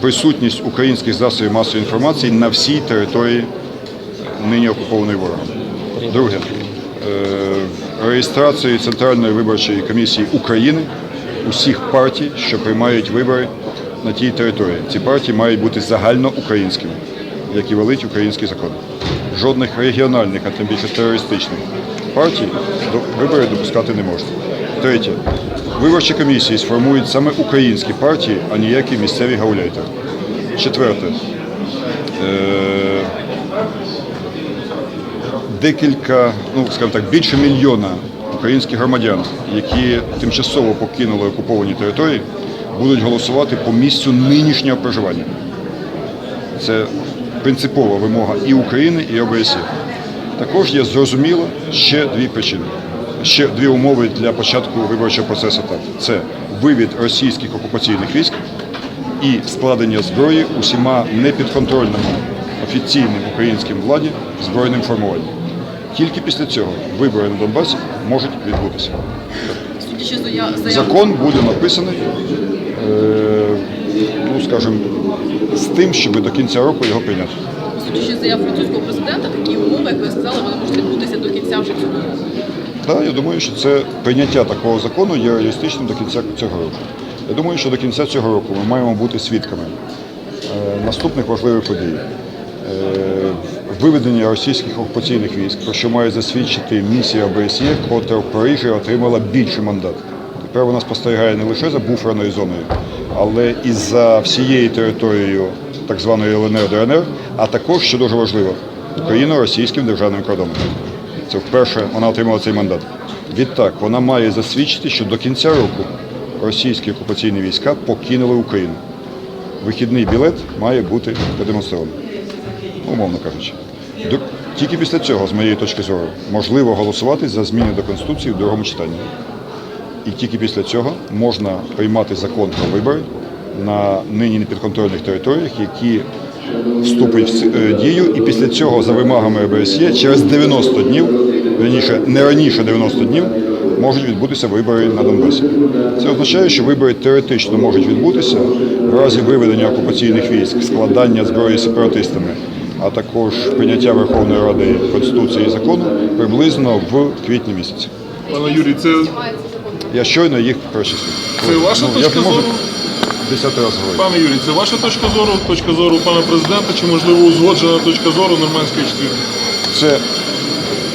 присутність українських засобів масової інформації на всій території нині окупованої ворогом. Друге, е, реєстрацію Центральної виборчої комісії України усіх партій, що приймають вибори на тій території. Ці партії мають бути загальноукраїнськими, як і велить український закон. Жодних регіональних, а тим більше терористичних партій до вибори допускати не можна. Третє. Виборчі комісії сформують саме українські партії, а ніякі місцеві гауляйтери. Четверте. Е, декілька, ну скажімо так, більше мільйона українських громадян, які тимчасово покинули окуповані території, будуть голосувати по місцю нинішнього проживання. Це принципова вимога і України, і ОБСЄ. Також є зрозуміло ще дві причини. Ще дві умови для початку виборчого процесу. Так, це вивід російських окупаційних військ і складення зброї усіма непідконтрольними офіційним українським владі збройним формуванням. Тільки після цього вибори на Донбасі можуть відбутися. Закон буде написаний, е, ну скажімо, з тим, щоб до кінця року його прийняти. судячи заяв французького президента, такі умови, як ви сказали, вони можуть кінця вже цього року. Так, я думаю, що це прийняття такого закону є реалістичним до кінця цього року. Я думаю, що до кінця цього року ми маємо бути свідками е, наступних важливих подій. Е, Виведення російських окупаційних військ, про що має засвідчити місія ОБСЄ, котра в Парижі отримала більший мандат. Тепер вона спостерігає не лише за буферною зоною, але і за всією територією так званої ЛНР ДНР, а також, що дуже важливо, україно-російським державним кордоном. Це вперше вона отримала цей мандат. Відтак вона має засвідчити, що до кінця року російські окупаційні війська покинули Україну. Вихідний білет має бути продемонстрований, умовно кажучи. Тільки після цього, з моєї точки зору, можливо голосувати за зміни до Конституції в другому читанні. І тільки після цього можна приймати закон про вибори на нині непідконтрольних територіях, які вступить в е, дію, і після цього, за вимогами ОБСЄ, через 90 днів, верніше, не раніше 90 днів, можуть відбутися вибори на Донбасі. Це означає, що вибори теоретично можуть відбутися в разі виведення окупаційних військ, складання зброї сепаратистами, а також прийняття Верховної Ради Конституції і закону приблизно в квітні місяці. Пане Юрій, це, Я щойно їх перечислив. Це ваша я точка зору? Десятий раз говорити. пане Юрій, це ваша точка зору, точка зору пана президента, чи можливо узгоджена точка зору нормандської четвірки? Це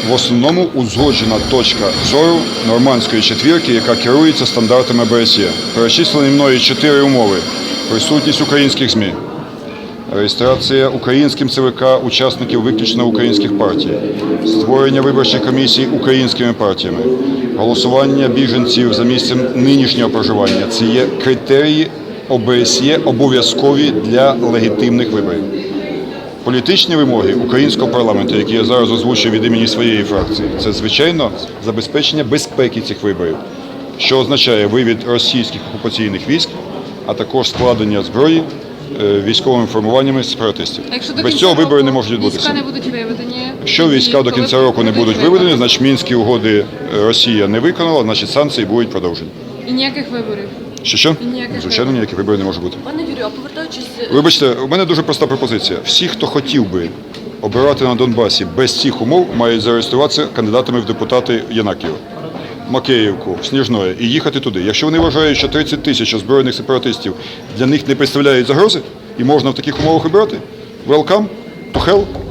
в основному узгоджена точка зору нормандської четвірки, яка керується стандартами БСЄ. Перечислені мною чотири умови: присутність українських ЗМІ, реєстрація українським ЦВК учасників виключно українських партій, створення виборчих комісій українськими партіями, голосування біженців за місцем нинішнього проживання. Це є критерії ОБСЄ обов'язкові для легітимних виборів. Політичні вимоги українського парламенту, які я зараз озвучив від імені своєї фракції, це звичайно забезпечення безпеки цих виборів, що означає вивід російських окупаційних військ, а також складення зброї е, військовими формуваннями сепаратистів. Без цього вибори не можуть відбутися. Війська не будуть виведені. Якщо війська до кінця року не будуть виведені, значить мінські угоди Росія не виконала, значить санкції будуть продовжені. І ніяких виборів. Що що? Ніяких Звичайно, ніяких виборів не може бути. Пане Юрію, а повертаючись Вибачте, у мене дуже проста пропозиція. Всі, хто хотів би обирати на Донбасі без цих умов, мають зареєструватися кандидатами в депутати Янаківа, Макеївку, Сніжної і їхати туди. Якщо вони вважають, що 30 тисяч озброєних сепаратистів для них не представляють загрози і можна в таких умовах обирати, welcome to hell.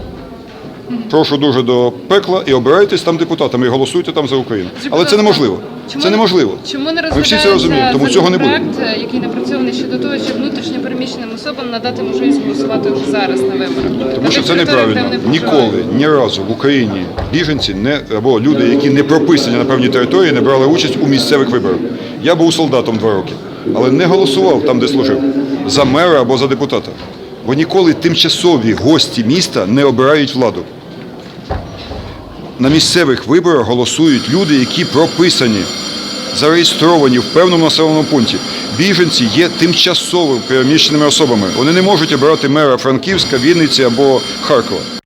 Прошу дуже до пекла і обирайтесь там депутатами і голосуйте там за Україну. Але це неможливо. чому Це неможливо. Чому не Ми всі це розуміємо, тому цього не буде. законопроект, який напрацьований щодо того, щоб внутрішньо переміщеним особам надати можливість голосувати вже зараз на виборах? Тому що це неправильно. Ніколи, ні разу в Україні біженці не або люди, які не прописані на певній території, не брали участь у місцевих виборах. Я був солдатом два роки, але не голосував там, де служив, за мера або за депутата. Бо ніколи тимчасові гості міста не обирають владу. На місцевих виборах голосують люди, які прописані, зареєстровані в певному населеному пункті. Біженці є тимчасово переміщеними особами. Вони не можуть обирати мера Франківська, Вінниці або Харкова.